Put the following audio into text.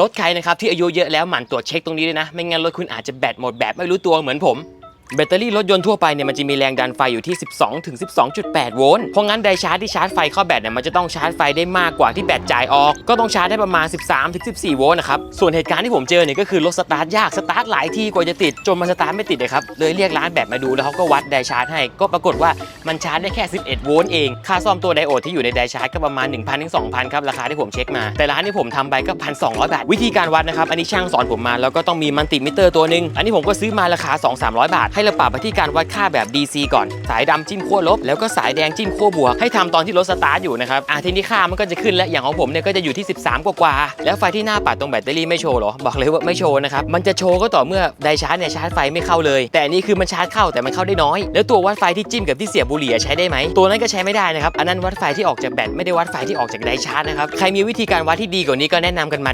รถใครนะครับที่อายุเยอะแล้วหมั่นตรวจเช็คตรงนี้ด้วยนะ ไม่งั้นรถคุณอาจจะแบตหมดแบบไม่รู้ตัวเหมือนผม แบตเตอรี่รถยนต์ทั่วไปเนี่ยมันจะมีแรงดันไฟอยู่ที่ 12ถึง12.8 โวลต์เพราะงั้นไดชาร์จที่ชาร์จไฟเข้าแบตเนี่ยมันจะต้องชาร์จไฟได้มากกว่าที่แบตจ่ายออก ก็ต้องชาร์จได้ประมาณ 13ถึง14 โวลต์นะครับ ส่วนเหตุการณ์ที่ผมเจอเนี่ยก็คือรถสตาร์ทยากสตาร์ทหลายทีกว่าจะติด จนมันสตาร์ทไม่ติดเลยครับ เลยเรียกร้านแบตมาดูแล้วเขาก็วัดไดชาร์จให้ ก็ปรากฏว่ามันชาร์จได้แค่ 11 โวลต์เอง ค่าซ่อมตัวไดโอดที่อยู่ในไดชาร์จก็ประมาณ 1,000ถึง2,000ครับราคาที่ผมเช็คมา แต่ร้านที่ผมทำไปก็1,200บาทวิธีการวัดนะครับอันนี้ช่างสอนผมมาแล้วก็ต้องมีมัลติมิเตอร์ตัวหนึ่งอันนี้ผมก็ซื้อมาราคา2-300 บาทให้เราปรับไปที่การวัดค่าแบบ DC ก่อน สายดำจิ้มขั้วลบ แล้วก็สายแดงจิ้มขั้วบวก ให้ทำตอนที่รถสตาร์ทอยู่นะครับอะทีนี้ค่ามันก็จะขึ้นแล้วอย่างของผมเนี่ยก็จะอยู่ที่ 13 กว่าๆแล้วไฟที่หน้าปัดตรงแบตเตอรี่ไม่โชว์เหรอบอกเลยว่าไม่โชว์นะครับมันจะโชว์ก็ต่อเมื่อไดชาร์จเนี่ยชาร์จไฟไม่เข้าเลย แต่อันนี้คือมันชาร์จเข้าแต่มันเข้าได้น้อย แล้วตัววัดไฟที่จิ้มกับที่เสียบบุหรี่ใช้ได้ไหมตัวนั้นก็ใช้ไม่ได้นะครับอันนั้นวัดไฟที่ออกจากแบตไม่ได้วัดไฟที่ออกจากไดชาร์จนะครับใครมีวิธีการวัดที่ดีกว่านี้ก็แนะนำกันมา